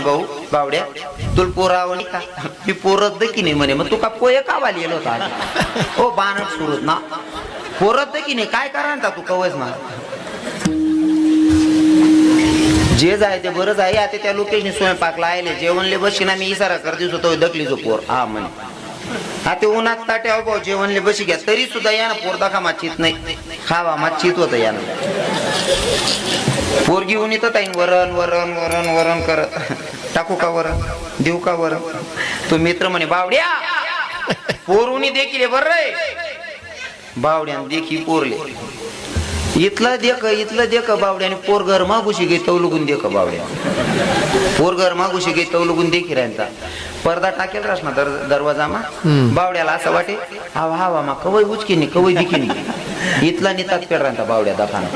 म्हणे भाऊ बावड्या तुला पोर का? मी पोरत की नाही म्हणे मग तू का पोय का होता हो ओ बाणट सुरत ना. पोरत की नाही काय करा ना तू कवच ना जे जाय ते बरंच आहे आता त्या लोकेशनी स्वयंपाकला आले जेवणले बशी ना मी इशारा करते होतो दकली जो पोर. हा म्हणे. आता उन्हात ताट्या भाऊ जेवणले बशी घ्या तरी सुद्धा या ना पोर दाखा माचित नाही. खावा माचित या यानं. पोरगी ऊन येतं ताईन वरण वरण वरण वरण करत टाकू का वरण? देऊ का वरण? तो मित्र म्हणे बावड्या पोरुनी देखील बर रे. बावड्यान देखी पोरले. इथलं देख इथलं देख बावड्याने. पोर घर मागुशी गे तवलुगून देख बावड्या पोर घर मागुशी घे तवलुगून देखी राहता पडदा टाकेल रास ना दर दरवाजामा. बावड्याला असं वाटे हवा हवा मा कवय उचकीनी कवय दिकीनी. इथला नितात पेड राहता बावड्या दाखाना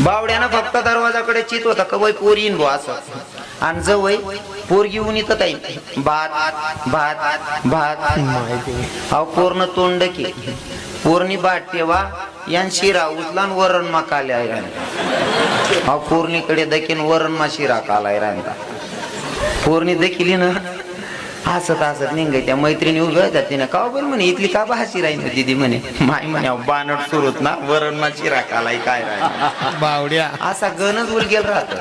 बावड्यानं फक्त दरवाजाकडे चित होता कवय पोर येईन बो असं. आणि जवळ पोरगी ऊन येतं ताई भात भात भात. अहो पूर्ण तोंड की पूर्णी बाट तेव्हा यान शिरा उचलान वरण मा काल्या अहो पूर्णीकडे दखीन वरण मा शिरा कालाय राहता पूर्णी देखील ना हसत हसत निघाय त्या मैत्रिणी उभ्या होत्या. तिने का बरं म्हणे इथली का भाशी राहील दिदी म्हणे? माय म्हणे बानट सुरूत ना वरण शिरा कालाय काय राहील? बावड्या. असा गणच उल गेल राहत.